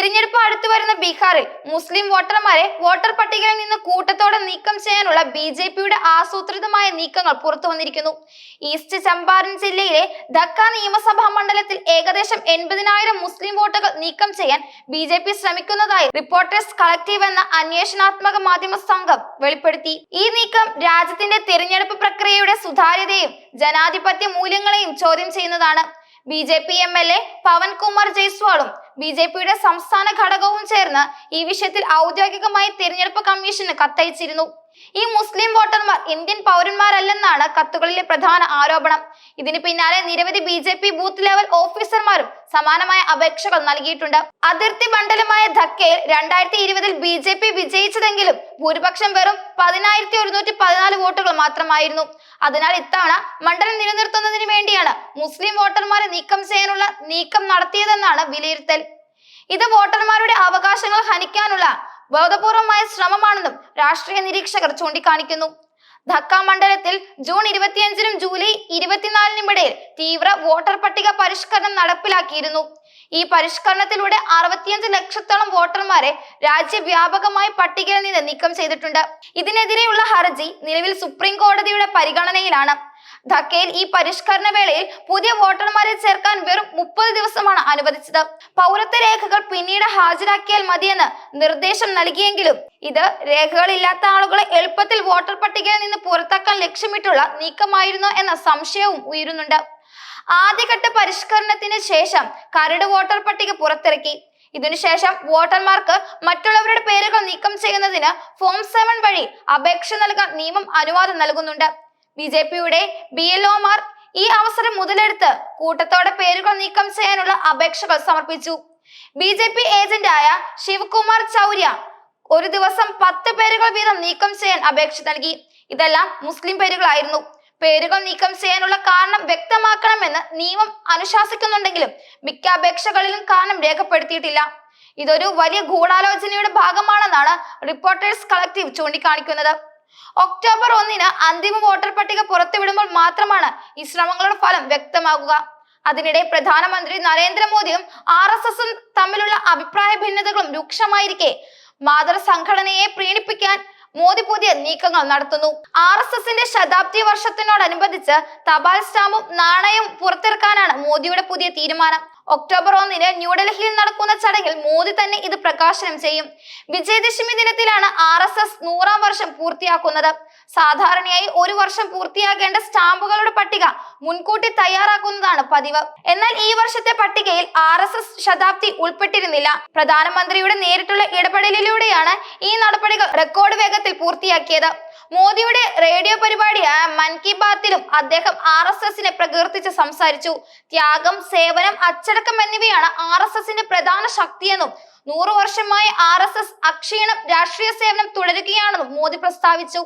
തിരഞ്ഞെടുപ്പ് അടുത്തു വരുന്ന ബീഹാറിൽ മുസ്ലിം വോട്ടർമാരെ വോട്ടർ പട്ടികയിൽ നിന്ന് കൂട്ടത്തോടെ നീക്കം ചെയ്യാനുള്ള ബി ജെ പിയുടെ ആസൂത്രിതമായ നീക്കങ്ങൾ പുറത്തു വന്നിരിക്കുന്നു. ഈസ്റ്റ് ചമ്പാരൻ ജില്ലയിലെ ധക്ക നിയമസഭാ മണ്ഡലത്തിൽ ഏകദേശം എൺപതിനായിരം മുസ്ലിം വോട്ടുകൾ നീക്കം ചെയ്യാൻ ബി ജെ പി ശ്രമിക്കുന്നതായി റിപ്പോർട്ടേഴ്സ് കളക്റ്റീവ് എന്ന അന്വേഷണാത്മക മാധ്യമ സംഘം വെളിപ്പെടുത്തി. ഈ നീക്കം രാജ്യത്തിന്റെ തിരഞ്ഞെടുപ്പ് പ്രക്രിയയുടെ സുതാര്യതയും ജനാധിപത്യ മൂല്യങ്ങളെയും ചോദ്യം ചെയ്യുന്നതാണ്. B J P M L A Pawankumar ജയ്സ്വാളും B J പിയുടെ സംസ്ഥാന ഘടകവും ചേർന്ന് ഈ വിഷയത്തിൽ ഔദ്യോഗികമായി തിരഞ്ഞെടുപ്പ് കമ്മീഷന് കത്തയച്ചിരുന്നു. ഈ മുസ്ലിം വോട്ടർമാർ ഇന്ത്യൻ പൗരന്മാരല്ലെന്നാണ് കത്തുകളിലെ പ്രധാന ആരോപണം. ഇതിന് പിന്നാലെ നിരവധി B J P booth level ഓഫീസർമാരും സമാനമായ അപേക്ഷകൾ നൽകിയിട്ടുണ്ട്. അതിർത്തി മണ്ഡലമായ ധക്കയിൽ രണ്ടായിരത്തി ഇരുപതിൽ ബി ജെ പി വിജയിച്ചതെങ്കിലും ഭൂരിപക്ഷം വെറും പതിനായിരത്തി ഒരുന്നൂറ്റി പതിനാല് വോട്ടുകൾ മാത്രമായിരുന്നു. അതിനാൽ ഇത്തവണ മണ്ഡലം നിലനിർത്തുന്നതിന് വേണ്ടിയാണ് മുസ്ലിം വോട്ടർമാരെ നീക്കം ചെയ്യാനുള്ള നീക്കം നടത്തിയതെന്നാണ് വിലയിരുത്തൽ. ഇത് വോട്ടർമാരുടെ അവകാശങ്ങൾ ഹനിക്കാനുള്ള ബോധപൂർവമായ ശ്രമമാണെന്നും രാഷ്ട്രീയ നിരീക്ഷകർ ചൂണ്ടിക്കാണിക്കുന്നു. ധക്ക മണ്ഡലത്തിൽ ജൂൺ ഇരുപത്തിയഞ്ചിനും ജൂലൈ ഇരുപത്തിനാലിനും ഇടയിൽ തീവ്ര വോട്ടർ പട്ടിക പരിഷ്കരണം നടപ്പിലാക്കിയിരുന്നു. ഈ പരിഷ്കരണത്തിലൂടെ അറുപത്തിയഞ്ച് ലക്ഷത്തോളം വോട്ടർമാരെ രാജ്യവ്യാപകമായി പട്ടികയിൽ നിന്ന് നീക്കം ചെയ്തിട്ടുണ്ട്. ഇതിനെതിരെയുള്ള ഹർജി നിലവിൽ സുപ്രീം കോടതിയുടെ പരിഗണനയിലാണ്. ധക്കയിൽ ഈ പരിഷ്കരണ വേളയിൽ പുതിയ വോട്ടർമാരെ ചേർക്കാൻ വെറും മുപ്പത് ദിവസമാണ് അനുവദിച്ചത്. പൗരത്വ രേഖകൾ പിന്നീട് ഹാജരാക്കിയാൽ മതിയെന്ന് നിർദ്ദേശം നൽകിയെങ്കിലും ഇത് രേഖകളില്ലാത്ത ആളുകളെ എളുപ്പത്തിൽ വോട്ടർ പട്ടികയിൽ നിന്ന് പുറത്താക്കാൻ ലക്ഷ്യമിട്ടുള്ള നീക്കമായിരുന്നോ എന്ന സംശയവും ഉയരുന്നുണ്ട്. ആദ്യഘട്ട പരിഷ്കരണത്തിന് ശേഷം കരട് വോട്ടർ പട്ടിക പുറത്തിറക്കി. ഇതിനുശേഷം വോട്ടർമാർക്ക് മറ്റുള്ളവരുടെ പേരുകൾ നീക്കം ചെയ്യുന്നതിന് ഫോം സെവൻ വഴി അപേക്ഷ നൽകാൻ നിയമം അനുവാദം നൽകുന്നുണ്ട്. ബി ജെ പിയുടെ ബി എൽ ഒമാർ ഈ അവസരം മുതലെടുത്ത് കൂട്ടത്തോടെ പേരുകൾ നീക്കം ചെയ്യാനുള്ള അപേക്ഷകൾ സമർപ്പിച്ചു. ബി ജെ പി ഏജന്റായ ശിവകുമാർ ചൗര്യ ഒരു ദിവസം പത്ത് പേരുകൾ വീതം നീക്കം ചെയ്യാൻ അപേക്ഷ നൽകി. ഇതെല്ലാം മുസ്ലിം പേരുകളായിരുന്നു. പേരുകൾ നീക്കം ചെയ്യാനുള്ള കാരണം വ്യക്തമാക്കണമെന്ന് നിയമം അനുശാസിക്കുന്നുണ്ടെങ്കിലും മിക്ക അപേക്ഷകളിലും കാരണം രേഖപ്പെടുത്തിയിട്ടില്ല. ഇതൊരു വലിയ ഗൂഢാലോചനയുടെ ഭാഗമാണെന്നാണ് റിപ്പോർട്ടേഴ്സ് കളക്റ്റീവ് ചൂണ്ടിക്കാണിക്കുന്നത്. ഒക്ടോബർ ഒന്നിന് അന്തിമ വോട്ടർ പട്ടിക പുറത്തുവിടുമ്പോൾ മാത്രമാണ് ഈ ശ്രമങ്ങളുടെ ഫലം വ്യക്തമാകുക. അതിനിടെ പ്രധാനമന്ത്രി നരേന്ദ്രമോദിയും ആർ എസ് എസും തമ്മിലുള്ള അഭിപ്രായ ഭിന്നതകളും രൂക്ഷമായിരിക്കെ. മാതൃ സംഘടനയെ പ്രീണിപ്പിക്കാൻ മോദി പുതിയ നീക്കങ്ങൾ നടത്തുന്നു. ആർ എസ് എസിന്റെ ശതാബ്ദി വർഷത്തിനോടനുബന്ധിച്ച് തപാൽ സ്റ്റാമ്പും നാണയവും പുറത്തിറക്കാനാണ് മോദിയുടെ പുതിയ തീരുമാനം. ഒക്ടോബർ ഒന്നിന് ന്യൂഡൽഹിയിൽ നടക്കുന്ന ചടങ്ങിൽ മോദി തന്നെ ഇത് പ്രകാശനം ചെയ്യും. വിജയദശമി ദിനത്തിലാണ് ആർ എസ് എസ് നൂറാം വർഷം പൂർത്തിയാക്കുന്നത്. സാധാരണയായി ഒരു വർഷം പൂർത്തിയാകേണ്ട സ്റ്റാമ്പുകളുടെ പട്ടിക മുൻകൂട്ടി തയ്യാറാക്കുന്നതാണ് പതിവ്. എന്നാൽ ഈ വർഷത്തെ പട്ടികയിൽ ആർ എസ് എസ് ശതാബ്ദി ഉൾപ്പെട്ടിരുന്നില്ല. പ്രധാനമന്ത്രിയുടെ നേരിട്ടുള്ള ഇടപെടലിലൂടെയാണ് ഈ നടപടികൾ റെക്കോർഡ് വേഗത്തിൽ പൂർത്തിയാക്കിയത്. മോദിയുടെ റേഡിയോ പരിപാടി മൻ കി ബാത്തിലും അദ്ദേഹം ആർ എസ് എസിനെ പ്രകീർത്തിച്ച് സംസാരിച്ചു. ത്യാഗം സേവനം അച്ചടക്കം എന്നിവയാണ് ആർ എസ് എസിന്റെ പ്രധാന ശക്തിയെന്നും നൂറു വർഷമായി ആർ എസ് എസ് അക്ഷീണം രാഷ്ട്രീയ സേവനം തുടരുകയാണെന്നും മോദി പ്രസ്താവിച്ചു.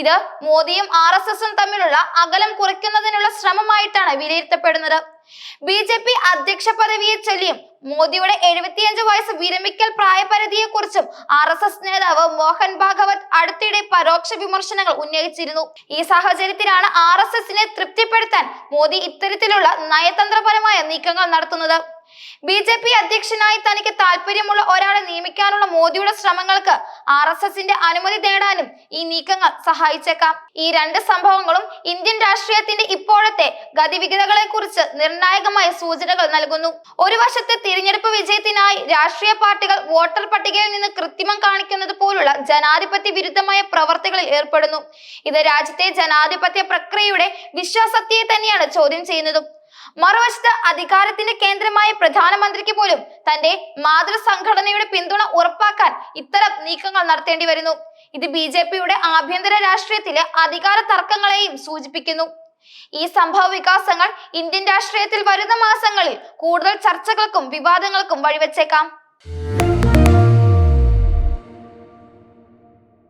ഇത് മോദിയും ആർ എസ് എസും തമ്മിലുള്ള അകലം കുറയ്ക്കുന്നതിനുള്ള ശ്രമമായിട്ടാണ് വിലയിരുത്തപ്പെടുന്നത്. ബി ജെ പി അധ്യക്ഷ പദവിയെ ചൊല്ലിയും മോദിയുടെ എഴുപത്തിയഞ്ച് വയസ്സ് വിരമിക്കൽ പ്രായപരിധിയെ കുറിച്ചും ആർ എസ് എസ് നേതാവ് മോഹൻ ഭാഗവത് അടുത്തിടെ പരോക്ഷ വിമർശനങ്ങൾ ഉന്നയിച്ചിരുന്നു. ഈ സാഹചര്യത്തിലാണ് ആർ തൃപ്തിപ്പെടുത്താൻ മോദി ഇത്തരത്തിലുള്ള നയതന്ത്രപരമായ നീക്കങ്ങൾ നടത്തുന്നത്. ബി ജെ പി അധ്യക്ഷനായി തനിക്ക് താല്പര്യമുള്ള ഒരാളെ നിയമിക്കാനുള്ള മോദിയുടെ ശ്രമങ്ങൾക്ക് ആർ എസ് എസിന്റെ അനുമതി തേടാനും ഈ നീക്കങ്ങൾ സഹായിച്ചേക്കാം. ഈ രണ്ട് സംഭവങ്ങളും ഇന്ത്യൻ രാഷ്ട്രീയത്തിന്റെ ഇപ്പോഴത്തെ ഗതിവിഗതകളെ കുറിച്ച് നിർണായകമായ സൂചനകൾ നൽകുന്നു. ഒരു വശത്തെ തിരഞ്ഞെടുപ്പ് വിജയത്തിനായി രാഷ്ട്രീയ പാർട്ടികൾ വോട്ടർ പട്ടികയിൽ നിന്ന് കൃത്രിമം കാണിക്കുന്നത് പോലുള്ള ജനാധിപത്യ വിരുദ്ധമായ പ്രവർത്തികളിൽ ഏർപ്പെടുന്നു. ഇത് രാജ്യത്തെ ജനാധിപത്യ പ്രക്രിയയുടെ വിശ്വാസത്തെ തന്നെയാണ് ചോദ്യം ചെയ്യുന്നതും. മറുവശത്ത് അധികാരത്തിന്റെ കേന്ദ്രമായ പ്രധാനമന്ത്രിക്ക് പോലും തന്റെ മാതൃസംഘടനയുടെ പിന്തുണ ഉറപ്പാക്കാൻ ഇത്തരം നീക്കങ്ങൾ നടത്തേണ്ടി വരുന്നു. ഇത് ബി ജെ പിയുടെ ആഭ്യന്തര രാഷ്ട്രീയത്തിലെ അധികാര തർക്കങ്ങളെയും സൂചിപ്പിക്കുന്നു. ഈ സംഭവ വികാസങ്ങൾ ഇന്ത്യൻ രാഷ്ട്രീയത്തിൽ വരുന്ന മാസങ്ങളിൽ കൂടുതൽ ചർച്ചകൾക്കും വിവാദങ്ങൾക്കും വഴിവെച്ചേക്കാം.